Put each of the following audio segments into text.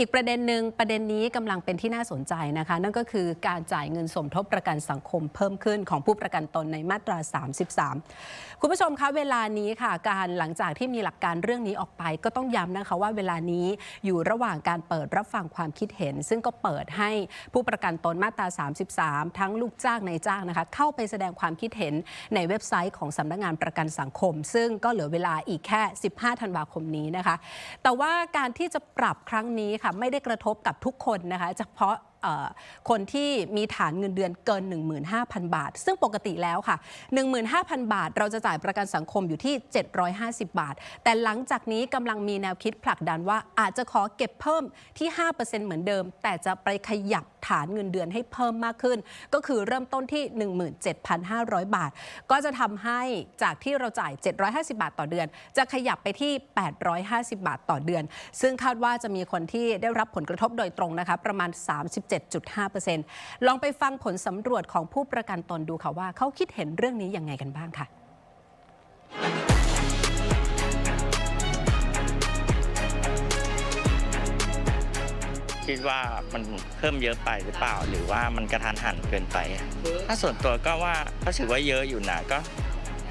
อีกประเด็นหนึ่งประเด็นนี้กำลังเป็นที่น่าสนใจนะคะ นั่นก็คือการจ่ายเงินสมทบประกันสังคมเพิ่มขึ้นของผู้ประกันตนในมาตรา 33 คุณผู้ชมคะเวลานี้ค่ะ การหลังจากที่มีหลักการเรื่องนี้ออกไป ก็ต้องย้ำนะคะว่าเวลานี้อยู่ระหว่างการเปิดรับฟังความคิดเห็น ซึ่งก็เปิดให้ผู้ประกันตนมาตรา 33 ทั้งลูกจ้างในจ้างนะคะเข้าไปแสดงความคิดเห็นในเว็บไซต์ของสำนักงานประกันสังคม ซึ่งก็เหลือเวลาอีกแค่ 15 ธันวาคมนี้นะคะ แต่ว่าการที่จะปรับครั้งนี้ค่ะไม่ได้กระทบกับทุกคนนะคะเฉพาะคนที่มีฐานเงินเดือนเกิน 15,000 บาท ซึ่งปกติแล้วค่ะ 15,000 บาท เราจะจ่ายประกันสังคมอยู่ที่ 750 บาท แต่หลังจากนี้กำลังมีแนวคิดผลักดันว่าอาจจะขอเก็บเพิ่มที่ 5%เหมือนเดิม แต่จะไปขยับฐานเงินเดือนให้เพิ่มมากขึ้น ก็คือเริ่มต้นที่ 17,500 บาท ก็จะทำให้จากที่เราจ่าย 750 บาทต่อเดือน จะขยับไปที่ 850 บาทต่อเดือน ซึ่งคาดว่าจะมีคนที่ได้รับผลกระทบโดยตรงนะคะประมาณ 37.5%ลองไปฟังผลสำรวจของผู้ประกันตนดูค่ะว่าเขาคิดเห็นเรื่องนี้ยังไงกันบ้างค่ะ คิดว่ามันเพิ่มเยอะไปหรือเปล่า หรือว่ามันกระทันหันเกินไป ถ้าส่วนตัวก็ว่าก็ถือว่าเยอะอยู่นะก็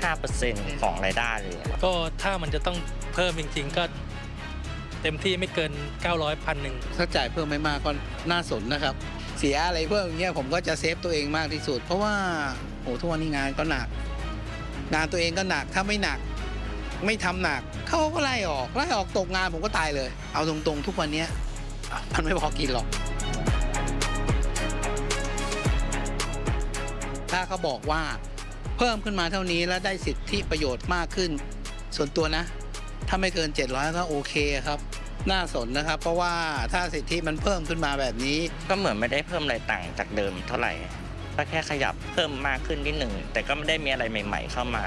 5%ของรายได้เลยก็ถ้ามันจะต้องเพิ่มจริงๆก็เต็มที่ไม่เกิน 900พันหนึ่งถ้าจ่ายเพิ่มไม่มากก็น่าสนนะครับ เสียอะไรเพิ่มอย่างเงี้ยผมก็จะเซฟตัวเองมากที่สุด เพราะว่าโอ้ทุกวันนี้งานก็หนัก งานตัวเองก็หนักถ้าไม่หนัก ไม่ทำหนักเขาก็ไล่ออกไล่ออกตกงานผมก็ตายเลย เอาตรงๆ ทุกวันเนี้ย มันไม่พอกินหรอก ถ้าเขาบอกว่าเพิ่มขึ้นมาเท่านี้แล้วได้สิทธิประโยชน์มากขึ้น ส่วนตัวนะ ถ้าไม่เกิน 700 ก็โอเคครับ น่าสนนะครับ เพราะว่าถ้าสิทธิมันเพิ่มขึ้นมาแบบนี้ ก็เหมือนไม่ได้เพิ่มอะไรต่างจากเดิมเท่าไหร่ก็แค่ขยับเพิ่มมากขึ้นนิดหนึ่ง แต่ก็ไม่ได้มีอะไรใหม่ ๆ เข้ามา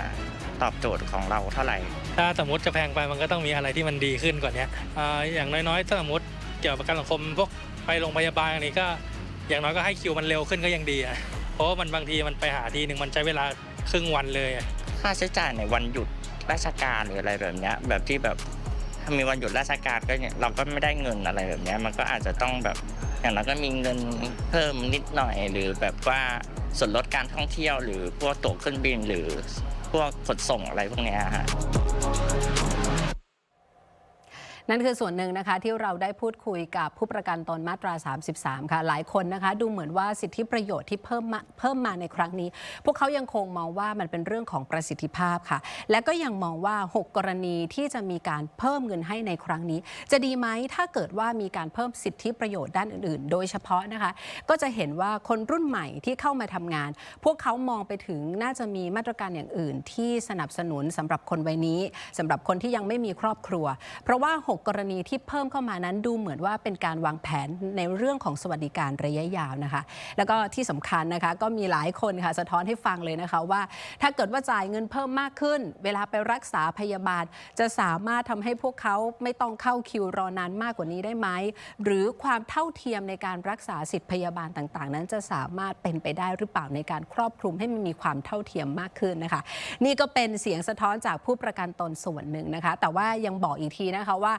ตอบโจทย์ของเราเท่าไหร่ ถ้าสมมติจะแพงไปมันก็ต้องมีอะไรที่มันดีขึ้นกว่านี้อ่าอย่างน้อยๆถ้าสมมติ เกี่ยวกับประกันสังคมพวกไปโรงพยาบาลอันนี้ก็ อย่างน้อยก็ให้คิวมันเร็วขึ้นก็ยังดีอะเพราะว่ามันบางทีมันไปหาทีหนึ่งมันใช้เวลาครึ่งวันเลยอะค่าใช้จ่ายในวันหยุดราชการหรืออะไรแบบเนี้ยแบบที่แบบถ้ามีวันหยุดราชการก็เนี่ยเราก็ไม่ได้เงินอะไรแบบเนี้ยมันก็อาจจะต้องแบบอย่างเราก็มีเงินเพิ่มนิดหน่อย หรือแบบว่าส่วนลดการท่องเที่ยว หรือพวกตั๋วเครื่องบินหรือพวกขนส่งอะไรพวกเนี้ยฮะ นั่นคือส่วนหนึ่งนะคะที่เราได้พูดคุยกับผู้ประกันตนมาตรา 33 ค่ะ หลายคนนะคะ ดูเหมือนว่าสิทธิประโยชน์ที่เพิ่มมาเพิ่มมาในครั้งนี้ พวกเขายังคงมองว่ามันเป็นเรื่องของประสิทธิภาพค่ะ และก็ยังมองว่า 6 กรณีที่จะมีการเพิ่มเงินให้ในครั้งนี้ จะดีไหมถ้าเกิดว่ามีการเพิ่มสิทธิประโยชน์ด้านอื่น ๆ โดยเฉพาะนะคะ ก็จะเห็นว่าคนรุ่นใหม่ที่เข้ามาทำงาน พวกเขามองไปถึงน่าจะมีมาตรการอย่างอื่น ที่สนับสนุนสำหรับคนวัยนี้สำหรับคนที่ยังไม่มีครอบครัว เพราะว่า 6กรณีที่เพิ่มเข้ามานั้นดูเหมือนว่าเป็นการวางแผนในเรื่องของสวัสดิการระยะยาวนะคะ แล้วก็ที่สำคัญนะคะ ก็มีหลายคนค่ะสะท้อนให้ฟังเลยนะคะว่า ถ้าเกิดว่าจ่ายเงินเพิ่มมากขึ้น เวลาไปรักษาพยาบาล จะสามารถทำให้พวกเขาไม่ต้องเข้าคิวรอนานมากกว่านี้ได้ไหมหรือความเท่าเทียมในการรักษาสิทธิพยาบาลต่าง ๆ นั้นจะสามารถเป็นไปได้หรือเปล่าในการครอบคลุมให้มันมีความเท่าเทียมมากขึ้นนะคะ นี่ก็เป็นเสียงสะท้อนจากผู้ประกันตนส่วนหนึ่งนะคะ แต่ว่ายังบอกอีกทีนะคะว่า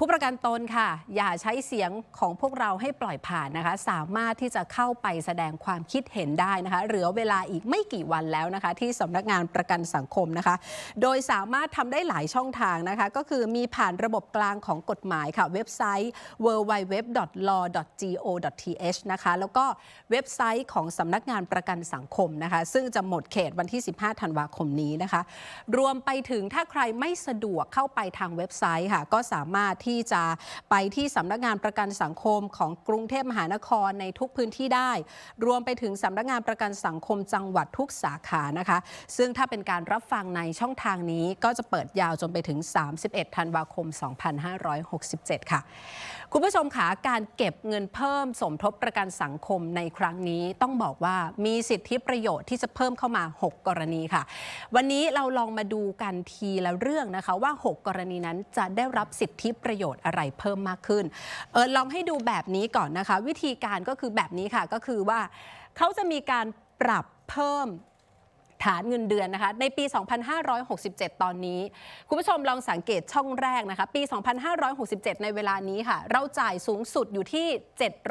ผู้ประกันตนค่ะ อย่าใช้เสียงของพวกเราให้ปล่อยผ่านนะคะ สามารถที่จะเข้าไปแสดงความคิดเห็นได้นะคะ เหลือเวลาอีกไม่กี่วันแล้วนะคะ ที่สำนักงานประกันสังคมนะคะ โดยสามารถทำได้หลายช่องทางนะคะ ก็คือมีผ่านระบบกลางของกฎหมายค่ะ เว็บไซต์ www.law.go.th นะคะ แล้วก็เว็บไซต์ของสำนักงานประกันสังคมนะคะ ซึ่งจะหมดเขตวันที่ 15 ธันวาคมนี้นะคะ รวมไปถึงถ้าใครไม่สะดวกเข้าไปทางเว็บไซต์ค่ะ ก็สามารถที่จะไปที่สำนักงานประกันสังคมของกรุงเทพมหานครในทุกพื้นที่ได้ รวมไปถึงสำนักงานประกันสังคมจังหวัดทุกสาขานะคะ ซึ่งถ้าเป็นการรับฟังในช่องทางนี้ก็จะเปิดยาวจนไปถึง 31 ธันวาคม 2567 ค่ะ คุณผู้ชมคะการเก็บเงินเพิ่มสมทบประกันสังคมในครั้งนี้ต้องบอกว่ามีสิทธิประโยชน์ที่จะเพิ่มเข้ามา 6 กรณีค่ะ วันนี้เราลองมาดูกันทีละเรื่องนะคะว่า 6 กรณีนั้นจะได้รับสิทธิประโยชน์อะไรเพิ่มมากขึ้นเออลองให้ดูแบบนี้ก่อนนะคะ วิธีการก็คือแบบนี้ค่ะก็คือว่าเขาจะมีการปรับเพิ่ม ฐานเงินเดือนนะคะ ในปี 2567 ตอนนี้ คุณผู้ชมลองสังเกตช่องแรกนะคะ ปี 2567 ในเวลานี้ค่ะ เราจ่ายสูงสุดอยู่ที่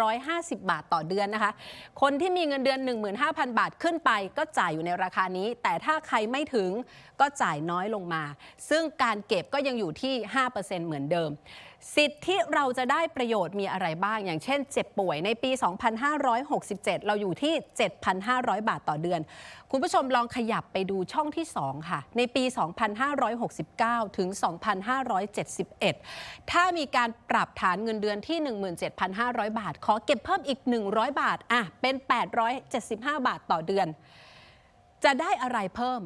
750 บาทต่อเดือนนะคะ คนที่มีเงินเดือน 15,000 บาทขึ้นไป ก็จ่ายอยู่ในราคานี้ แต่ถ้าใครไม่ถึงก็จ่ายน้อยลงมา ซึ่งการเก็บก็ยังอยู่ที่ 5%เหมือนเดิม สิทธิที่เราจะได้ประโยชน์มีอะไรบ้าง อย่างเช่นเจ็บป่วยในปี 2567 เราอยู่ที่ 7,500 บาทต่อเดือน คุณผู้ชมลองขยับไปดูช่องที่ 2 ค่ะ ในปี 2569 ถึง 2571 ถ้ามีการปรับฐานเงินเดือนที่ 17,500 บาท ขอเก็บเพิ่มอีก 100 บาทอะเป็น 875 บาทต่อเดือน จะได้อะไรเพิ่ม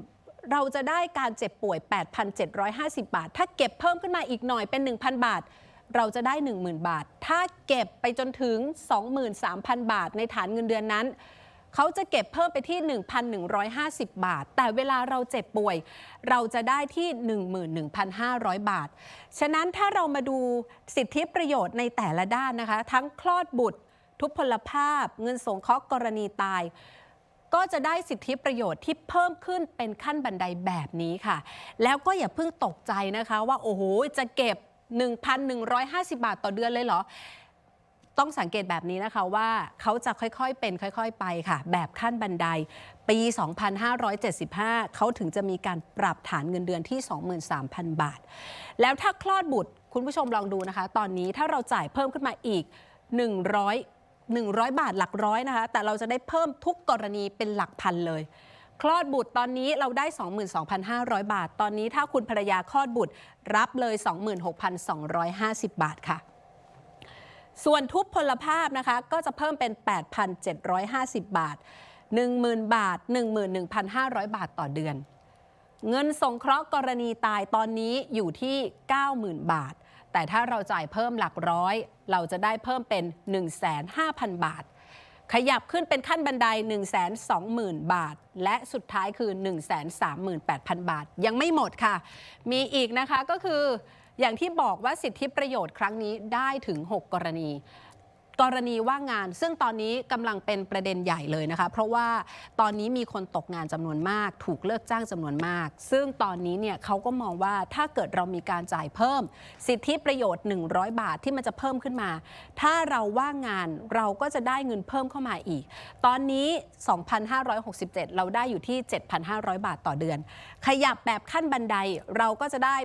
เราจะได้การเจ็บป่วย 8,750 บาท ถ้าเก็บเพิ่มขึ้นมาอีกหน่อยเป็น 1,000 บาท เราจะได้ 10,000 บาท ถ้าเก็บไปจนถึง 23,000 บาท ในฐานเงินเดือนนั้น เขาจะเก็บเพิ่มไปที่ 1,150 บาท แต่เวลาเราเจ็บป่วย เราจะได้ที่ 11,500 บาท ฉะนั้นถ้าเรามาดูสิทธิประโยชน์ในแต่ละด้านนะคะ ทั้งคลอดบุตร ทุพพลภาพ เงินสงเคราะห์กรณีตายก็จะได้สิทธิประโยชน์ที่เพิ่มขึ้นเป็นขั้นบันไดแบบนี้ค่ะ แล้วก็อย่าเพิ่งตกใจนะคะว่า โอ้โห จะเก็บ 1,150 บาทต่อเดือนเลยเหรอ ต้องสังเกตแบบนี้นะคะว่าเขาจะค่อยๆเป็นค่อยๆไปค่ะ แบบขั้นบันไดปี 2575 เขาถึงจะมีการปรับฐานเงินเดือนที่ 23,000 บาท แล้วถ้าคลอดบุตรคุณผู้ชมลองดูนะคะ ตอนนี้ถ้าเราจ่ายเพิ่มขึ้นมาอีก 100 100 บาทหลักร้อยนะคะ แต่เราจะได้เพิ่มทุกกรณีเป็นหลักพันเลย คลอดบุตรตอนนี้เราได้ 22,500 บาท ตอนนี้ถ้าคุณภรรยาคลอดบุตรรับเลย 26,250 บาทค่ะ ส่วนทุพพลภาพนะคะก็จะเพิ่มเป็น 8,750 บาท 10,000 บาท 11,500 บาทต่อเดือน เงินสงเคราะห์กรณีตายตอนนี้อยู่ที่ 90,000 บาท แต่ถ้าเราจ่ายเพิ่มหลักร้อย เราจะได้เพิ่มเป็น 150,000บาท ขยับขึ้นเป็นขั้นบันได 120,000 บาท และสุดท้ายคือ 138,000 บาท ยังไม่หมดค่ะ มีอีกนะคะก็คืออย่างที่บอกว่าสิทธิประโยชน์ครั้งนี้ได้ถึง 6 กรณี กรณีว่างงาน ซึ่งตอนนี้กำลังเป็นประเด็นใหญ่เลยนะคะ เพราะว่าตอนนี้มีคนตกงานจำนวนมาก ถูกเลิกจ้างจำนวนมาก ซึ่งตอนนี้เนี่ยเขาก็มองว่าถ้าเกิดเรามีการจ่ายเพิ่ม สิทธิประโยชน์ 100 บาทที่มันจะเพิ่มขึ้นมา ถ้าเราว่างงานเราก็จะได้เงินเพิ่มเข้ามาอีก ตอนนี้ 2,567 เราได้อยู่ที่ 7,500 บาทต่อเดือน ขยับแบบขั้นบันไดเราก็จะได้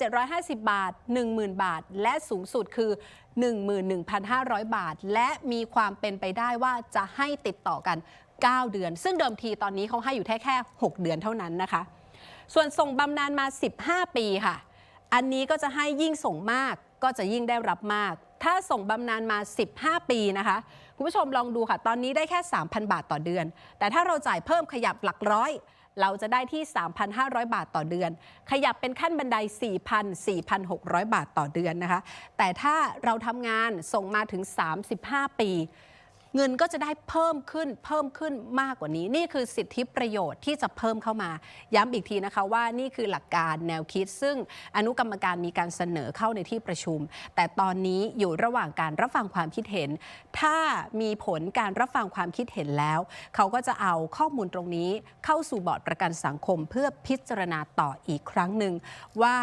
8,750 บาท 10,000 บาท และสูงสุดคือ 11,500 บาท และมีความเป็นไปได้ว่าจะให้ติดต่อกัน 9 เดือน ซึ่งเดิมทีตอนนี้เขาให้อยู่แค่แค่ 6 เดือนเท่านั้นนะคะ ส่วนส่งบำนาญมา 15 ปีค่ะ อันนี้ก็จะให้ยิ่งส่งมากก็จะยิ่งได้รับมาก ถ้าส่งบำนาญมา 15 ปีนะคะ คุณผู้ชมลองดูค่ะ ตอนนี้ได้แค่ 3,000 บาทต่อเดือน แต่ถ้าเราจ่ายเพิ่มขยับหลักร้อย เราจะได้ที่ 3,500 บาทต่อเดือน ขยับเป็นขั้นบันได 4,000 4,600 บาทต่อเดือนนะคะ แต่ถ้าเราทำงานส่งมาถึง 35 ปี เงินก็จะได้เพิ่มขึ้นเพิ่มขึ้นมากกว่านี้ นี่คือสิทธิประโยชน์ที่จะเพิ่มเข้ามา ย้ำอีกทีนะคะว่านี่คือหลักการแนวคิด ซึ่งอนุกรรมการมีการเสนอเข้าในที่ประชุม แต่ตอนนี้อยู่ระหว่างการรับฟังความคิดเห็น ถ้ามีผลการรับฟังความคิดเห็นแล้ว เขาก็จะเอาข้อมูลตรงนี้เข้าสู่บอร์ดประกันสังคม เพื่อพิจารณาต่ออีกครั้งหนึ่งว่า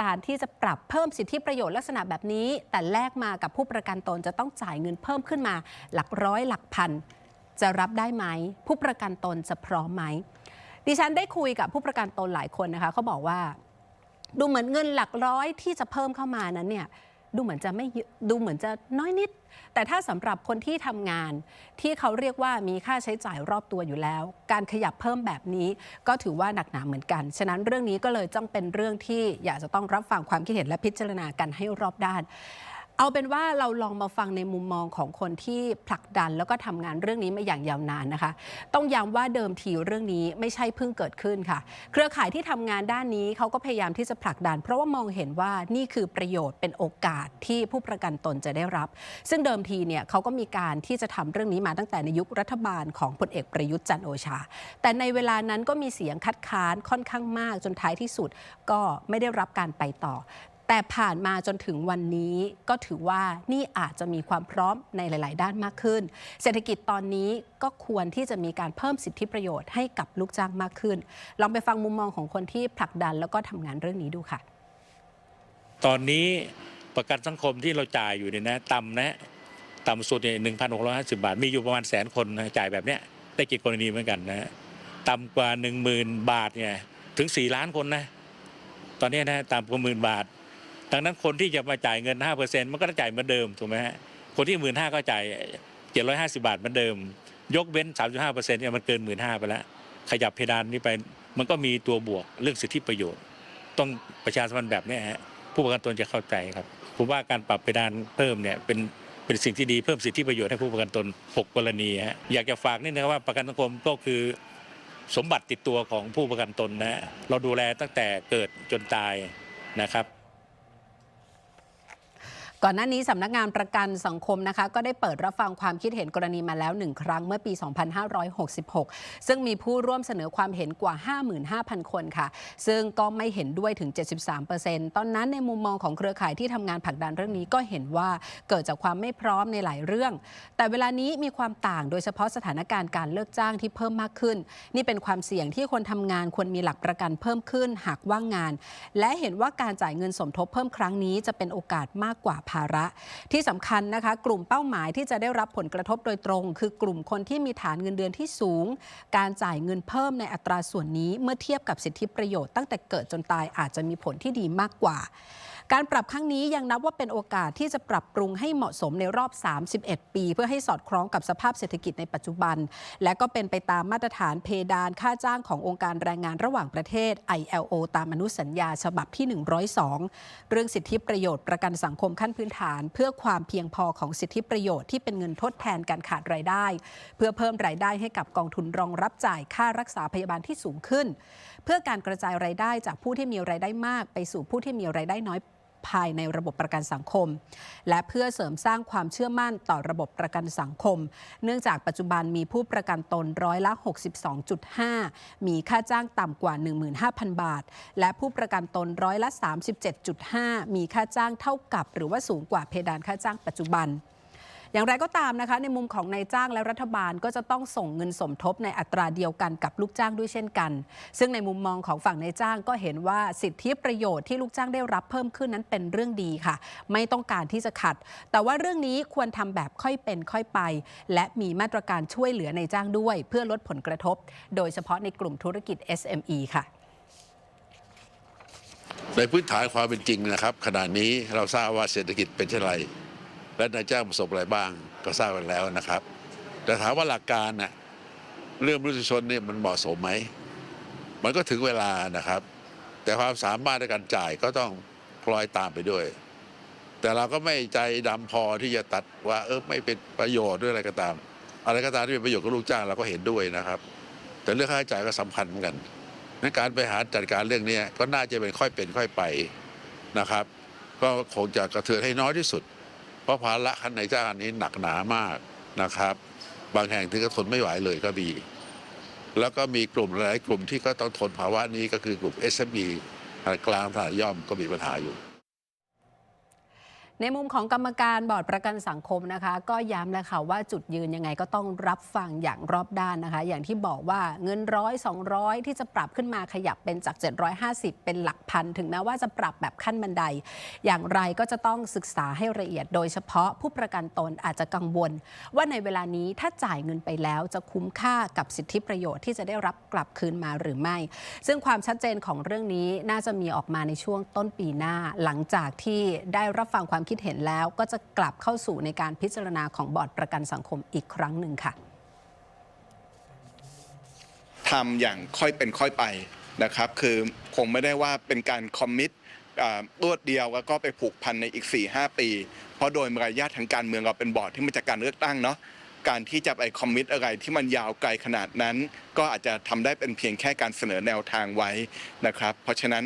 การที่จะปรับเพิ่มสิทธิประโยชน์ลักษณะแบบนี้ แต่แลกมากับผู้ประกันตนจะต้องจ่ายเงินเพิ่มขึ้นมา หลักร้อยหลักพัน จะรับได้ไหม ผู้ประกันตนจะพร้อมไหม ดิฉันได้คุยกับผู้ประกันตนหลายคนนะคะเขาบอกว่า ดูเหมือนเงินหลักร้อยที่จะเพิ่มเข้ามานั้นเนี่ย ดูเหมือนจะไม่ดูเหมือนจะน้อยนิด แต่ถ้าสำหรับคนที่ทำงาน ที่เขาเรียกว่ามีค่าใช้จ่ายรอบตัวอยู่แล้ว การขยับเพิ่มแบบนี้ก็ถือว่าหนักหนาเหมือนกัน ฉะนั้นเรื่องนี้ก็เลยจ้องเป็นเรื่องที่อยากจะต้องรับฟังความคิดเห็นและพิจารณากันให้รอบด้าน เอาเป็นว่าเราลองมาฟังในมุมมองของคนที่ผลักดันแล้วก็ทำงานเรื่องนี้มาอย่างยาวนานนะคะ ต้องย้ำว่าเดิมทีเรื่องนี้ไม่ใช่เพิ่งเกิดขึ้นค่ะ เครือข่ายที่ทำงานด้านนี้เขาก็พยายามที่จะผลักดัน เพราะว่ามองเห็นว่านี่คือประโยชน์เป็นโอกาสที่ผู้ประกันตนจะได้รับ ซึ่งเดิมทีเนี่ยเขาก็มีการที่จะทำเรื่องนี้มาตั้งแต่ในยุครัฐบาลของพลเอกประยุทธ์จันโอชา แต่ในเวลานั้นก็มีเสียงคัดค้านค่อนข้างมากจนท้ายที่สุด ก็ไม่ได้รับการไปต่อ แต่ผ่านมาจนถึงวันนี้ก็ถือว่านี่อาจจะมีความพร้อมในหลาย ๆ ด้านมากขึ้น เศรษฐกิจตอนนี้ก็ควรที่จะมีการเพิ่มสิทธิประโยชน์ให้กับลูกจ้างมากขึ้น ลองไปฟังมุมมองของคนที่ผลักดันแล้วก็ทำงานเรื่องนี้ดูค่ะ ตอนนี้ประกันสังคมที่เราจ่ายอยู่เนี่ยนะต่ำนะต่ำสุดเนี่ยหนึ่งพันหกร้อยห้าสิบาท มีอยู่ประมาณแสนคนนะจ่ายแบบเนี้ยได้กี่กรณีเหมือนกันนะต่ำกว่าหนึ่งหมื่นบาทเนี่ยถึงสี่ล้านคนนะตอนนี้นะต่ำกว่าหมื่นบาท ดังนั้นคนที่จะมาจ่ายเงินห้าเปอร์เซ็นต์มันก็ต้องจ่ายเหมือนเดิมถูกไหมฮะคนที่หมื่นห้าก็จ่ายเจ็ดร้อยห้าสิบาทเหมือนเดิม ยกเว้นสามจุดห้าเปอร์เซ็นต์เนี่ยมันเกินหมื่นห้าไปแล้ว ขยับเพดานนี้ไปมันก็มีตัวบวกเรื่องสิทธิประโยชน์ ต้องประชาสัมพันธ์แบบนี้ฮะผู้ประกันตนจะเข้าใจครับผมว่าการปรับเพดานเพิ่มเนี่ยเป็นเป็นสิ่งที่ดีเพิ่มสิทธิประโยชน์ให้ผู้ประกันตน 6 กรณีฮะอยากจะฝากนิดนึงครับว่าประกันสังคมก็คือสมบัติติดตัวของผู้ประกันตนนะเราดูแลตั้งแต่เกิดจนตายนะครับ ก่อนหน้านี้สำนักงานประกันสังคมนะคะ ก็ได้เปิดรับฟังความคิดเห็นกรณีมาแล้วหนึ่งครั้งเมื่อปี 2566 ซึ่งมีผู้ร่วมเสนอความเห็นกว่า 55,000 คนค่ะ ซึ่งก็ไม่เห็นด้วยถึง 73%ตอนนั้นในมุมมองของเครือข่ายที่ทำงานผลักดันเรื่องนี้ก็เห็นว่าเกิดจากความไม่พร้อมในหลายเรื่อง แต่เวลานี้มีความต่างโดยเฉพาะสถานการณ์การเลิกจ้างที่เพิ่มมากขึ้น นี่เป็นความเสี่ยงที่คนทำงานควรมีหลักประกันเพิ่มขึ้นหากว่างงาน และเห็นว่าการจ่ายเงินสมทบเพิ่มครั้งนี้จะเป็นโอกาสมากกว่าภาระ ที่สำคัญนะคะ กลุ่มเป้าหมายที่จะได้รับผลกระทบโดยตรง คือกลุ่มคนที่มีฐานเงินเดือนที่สูง การจ่ายเงินเพิ่มในอัตราส่วนนี้เมื่อเทียบกับสิทธิประโยชน์ตั้งแต่เกิดจนตายอาจจะมีผลที่ดีมากกว่า การปรับครั้งนี้ยังนับว่าเป็นโอกาสที่จะปรับปรุงให้เหมาะสมในรอบ 31 ปี เพื่อให้สอดคล้องกับสภาพเศรษฐกิจในปัจจุบัน และก็เป็นไปตามมาตรฐานเพดานค่าจ้างขององค์การแรงงานระหว่างประเทศ ILO ตามอนุสัญญาฉบับที่ 102 เรื่องสิทธิประโยชน์ประกันสังคมขั้นพื้นฐาน เพื่อความเพียงพอของสิทธิประโยชน์ที่เป็นเงินทดแทนการขาดรายได้ เพื่อเพิ่มรายได้ให้กับกองทุนรองรับจ่ายค่ารักษาพยาบาลที่สูงขึ้น เพื่อการกระจายรายได้จากผู้ที่มีรายได้มาก ไปสู่ผู้ที่มีรายได้น้อย ภายในระบบประกันสังคม และเพื่อเสริมสร้างความเชื่อมั่นต่อระบบประกันสังคม เนื่องจากปัจจุบันมีผู้ประกันตนร้อยละ 62.5 มีค่าจ้างต่ำกว่า 15,000 บาท และผู้ประกันตนร้อยละ 37.5 มีค่าจ้างเท่ากับ หรือว่าสูงกว่าเพดานค่าจ้างปัจจุบัน อย่างไรก็ตามนะคะในมุมของนายจ้างและรัฐบาลก็จะต้องส่งเงินสมทบในอัตราเดียวกันกับลูกจ้างด้วยเช่นกัน ซึ่งในมุมมองของฝั่งนายจ้างก็เห็นว่าสิทธิประโยชน์ที่ลูกจ้างได้รับเพิ่มขึ้นนั้นเป็นเรื่องดีค่ะ ไม่ต้องการที่จะขัด แต่ว่าเรื่องนี้ควรทำแบบค่อยเป็นค่อยไป และมีมาตรการช่วยเหลือนายจ้างด้วย เพื่อลดผลกระทบ โดยเฉพาะในกลุ่มธุรกิจ SME ค่ะในพื้นฐานความเป็นจริงนะครับ ขณะนี้เราทราบว่าเศรษฐกิจเป็นเช่นไร และนายจ้างประสบอะไรบ้างก็ทราบกันแล้วนะครับ แต่ถามว่าหลักการน่ะเรื่องมนุษยชนเนี่ยมันเหมาะสมไหม มันก็ถึงเวลานะครับ แต่ความสามารถในการจ่ายก็ต้องคล้อยตามไปด้วย แต่เราก็ไม่ใจดำพอที่จะตัดว่าเออไม่เป็นประโยชน์ด้วยอะไรก็ตาม อะไรก็ตามที่เป็นประโยชน์กับลูกจ้างเราก็เห็นด้วยนะครับ แต่เรื่องค่าใช้จ่ายก็สำคัญเหมือนกันในการไปหาจัดการเรื่องนี้ก็น่าจะเป็นค่อยเป็นค่อยไปนะครับ ก็คงจะกระเทือนให้น้อยที่สุด เพราะภาระขั้นในจ้างนนี้หนักหนามากนะครับ บางแห่งถึงกับทนไม่ไหวเลยก็มีแล้วก็มีกลุ่มหลายกลุ่มที่ก็ต้องทนภาวะนี้ก็คือกลุ่ม SME ขนาดกลางขนาดย่อมก็มีปัญหาอยู่ ในมุมของกรรมการบอร์ดประกันสังคมนะคะ ก็ย้ำแล้วค่ะว่าจุดยืนยังไงก็ต้องรับฟังอย่างรอบด้านนะคะ อย่างที่บอกว่าเงินร้อย200ที่จะปรับขึ้นมาขยับเป็นจาก 750 เป็นหลักพัน ถึงแม้ว่าจะปรับแบบขั้นบันได อย่างไรก็จะต้องศึกษาให้ละเอียด โดยเฉพาะผู้ประกันตนอาจจะกังวล ว่าในเวลานี้ถ้าจ่ายเงินไปแล้วจะคุ้มค่ากับสิทธิประโยชน์ที่จะได้รับกลับคืนมาหรือไม่ ซึ่งความชัดเจนของเรื่องนี้น่าจะมีออกมาในช่วงต้นปีหน้า หลังจากที่ได้รับฟังความคิดเห็นแล้ว ก็จะกลับเข้าสู่ในการพิจารณาของบอร์ดประกันสังคมอีกครั้งหนึ่งค่ะทำอย่างค่อยเป็นค่อยไปนะครับ คือคงไม่ได้ว่าเป็นการคอมมิตรวดเดียวแล้วก็ไปผูกพันในอีก 4-5 ปี เพราะโดยมารยาททางการเมืองเราเป็นบอร์ดที่มาจากการเลือกตั้งเนาะการที่จะไปคอมมิตอะไรที่มันยาวไกลขนาดนั้น ก็อาจจะทำได้เป็นเพียงแค่การเสนอแนวทางไว้นะครับ เพราะฉะนั้น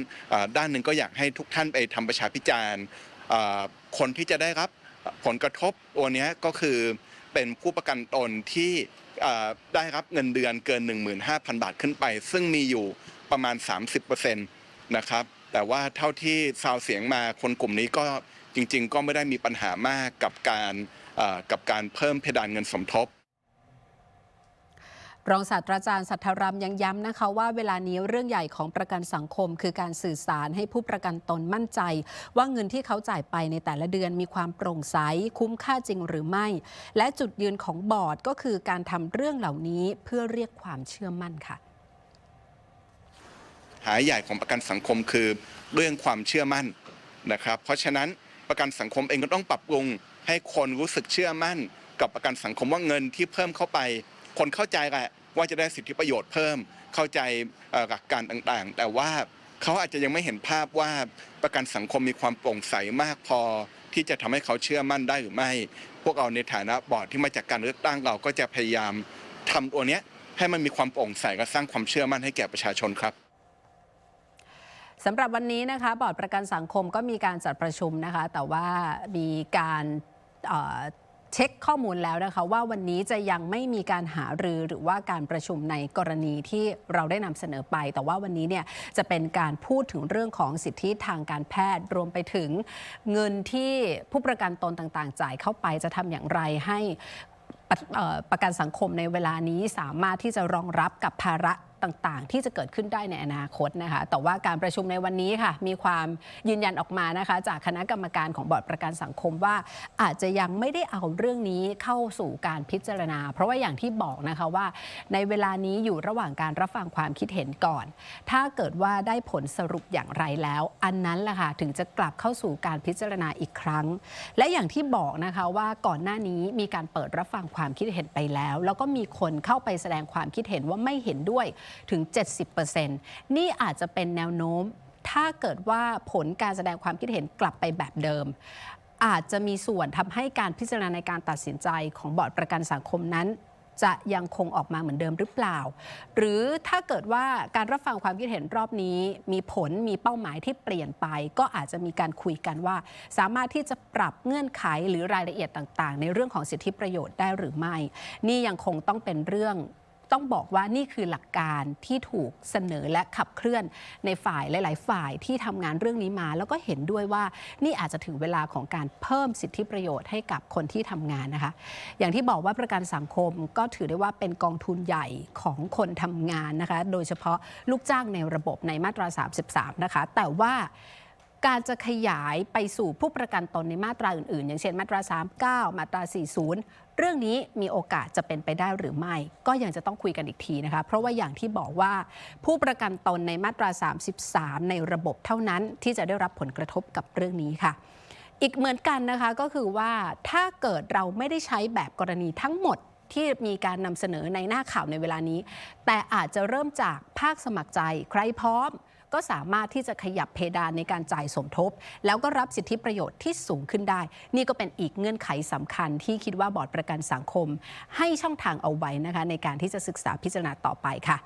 ด้านหนึ่งก็อยากให้ทุกท่านไปทำประชาพิจารณ์ คนที่จะได้รับผลกระทบตัวนี้ก็คือเป็นผู้ประกันตนที่ได้รับเงินเดือนเกิน 15,000 บาทขึ้นไป ซึ่งมีอยู่ประมาณ 30%นะครับแต่ว่าเท่าที่ซาวเสียงมาคนกลุ่มนี้ก็จริง ๆ ก็ไม่ได้มีปัญหามากกับการกับการเพิ่มเพดานเงินสมทบ รองศาสตราจารย์สัทธรัมยังย้ำนะคะว่าเวลานี้เรื่องใหญ่ของประกันสังคม คือการสื่อสารให้ผู้ประกันตนมั่นใจ ว่าเงินที่เขาจ่ายไปในแต่ละเดือนมีความโปร่งใสคุ้มค่าจริงหรือไม่ และจุดยืนของบอร์ดก็คือการทำเรื่องเหล่านี้เพื่อเรียกความเชื่อมั่นค่ะ หายใหญ่ของประกันสังคมคือเรื่องความเชื่อมั่นนะครับ เพราะฉะนั้นประกันสังคมเองก็ต้องปรับปรุงให้คนรู้สึกเชื่อมั่น กับประกันสังคมว่าเงินที่เพิ่มเข้าไป คนเข้าใจแหละว่าจะได้สิทธิประโยชน์เพิ่มเข้าใจหลักการต่างๆ แต่ว่าเขาอาจจะยังไม่เห็นภาพว่าประกันสังคมมีความโปร่งใสมากพอ ที่จะทำให้เขาเชื่อมั่นได้หรือไม่ พวกเราในฐานะบอร์ดที่มาจากการเลือกตั้งเราก็จะพยายามทำตัวเนี้ยให้มันมีความโปร่งใสและสร้างความเชื่อมั่นให้แก่ประชาชนครับสำหรับวันนี้นะคะบอร์ดประกันสังคมก็มีการจัดประชุมนะคะ แต่ว่ามีการ เช็คข้อมูลแล้วนะคะว่าวันนี้จะยังไม่มีการหารือหรือว่าการประชุมในกรณีที่เราได้นำเสนอไป แต่ว่าวันนี้เนี่ยจะเป็นการพูดถึงเรื่องของสิทธิทางการแพทย์รวมไปถึงเงินที่ผู้ประกันตนต่าง ๆ จ่ายเข้าไปจะทำอย่างไรให้ประกันสังคมในเวลานี้สามารถที่จะรองรับกับภาระ ต่างๆ ที่จะเกิดขึ้นได้ในอนาคตนะคะแต่ว่าการประชุมในวันนี้ค่ะ มีความยืนยันออกมานะคะ จากคณะกรรมการของบอร์ดประกันสังคมว่า อาจจะยังไม่ได้เอาเรื่องนี้เข้าสู่การพิจารณา เพราะว่าอย่างที่บอกนะคะว่า ในเวลานี้อยู่ระหว่างการรับฟังความคิดเห็นก่อน ถ้าเกิดว่าได้ผลสรุปอย่างไรแล้ว อันนั้นแหละค่ะถึงจะกลับเข้าสู่การพิจารณาอีกครั้ง และอย่างที่บอกนะคะว่าก่อนหน้านี้มีการเปิดรับฟังความคิดเห็นไปแล้ว แล้วก็มีคนเข้าไปแสดงความคิดเห็นว่าไม่เห็นด้วยถึง 70%นี่อาจจะเป็นแนวโน้ม ถ้าเกิดว่าผลการแสดงความคิดเห็นกลับไปแบบเดิม อาจจะมีส่วนทำให้การพิจารณาในการตัดสินใจของบอร์ดประกันสังคมนั้นจะยังคงออกมาเหมือนเดิมหรือเปล่า หรือถ้าเกิดว่าการรับฟังความคิดเห็นรอบนี้ มีผลมีเป้าหมายที่เปลี่ยนไป ก็อาจจะมีการคุยกันว่า สามารถที่จะปรับเงื่อนไขหรือรายละเอียดต่าง ๆ ในเรื่องของสิทธิประโยชน์ได้หรือไม่ นี่ยังคงต้องเป็นเรื่อง ต้องบอกว่านี่คือหลักการที่ถูกเสนอและขับเคลื่อนในฝ่ายหลาย ๆ ฝ่ายที่ทำงานเรื่องนี้มา แล้วก็เห็นด้วยว่านี่อาจจะถึงเวลาของการเพิ่มสิทธิประโยชน์ให้กับคนที่ทำงานนะคะ อย่างที่บอกว่าประกันสังคมก็ถือได้ว่าเป็นกองทุนใหญ่ของคนทำงานนะคะ โดยเฉพาะลูกจ้างในระบบในมาตรา 33 นะคะ แต่ว่า การจะขยายไปสู่ผู้ประกันตนในมาตราอื่น ๆ อย่างเช่นมาตรา 39 มาตรา 40 เรื่องนี้มีโอกาสจะเป็นไปได้หรือไม่ ก็ยังจะต้องคุยกันอีกทีนะคะ เพราะว่าอย่างที่บอกว่า ผู้ประกันตนในมาตรา 33 ในระบบเท่านั้นที่จะได้รับผลกระทบกับเรื่องนี้ค่ะ อีกเหมือนกันนะคะก็คือว่าถ้าเกิดเราไม่ได้ใช้แบบกรณีทั้งหมดที่มีการนำเสนอในหน้าข่าวในเวลานี้ แต่อาจจะเริ่มจากภาคสมัครใจใครพร้อม ก็สามารถที่จะขยับเพดานในการจ่ายสมทบ แล้วก็รับสิทธิประโยชน์ที่สูงขึ้นได้ นี่ก็เป็นอีกเงื่อนไขสำคัญที่คิดว่าบอร์ดประกันสังคม ให้ช่องทางเอาไว้นะคะในการที่จะศึกษาพิจารณาต่อไปค่ะ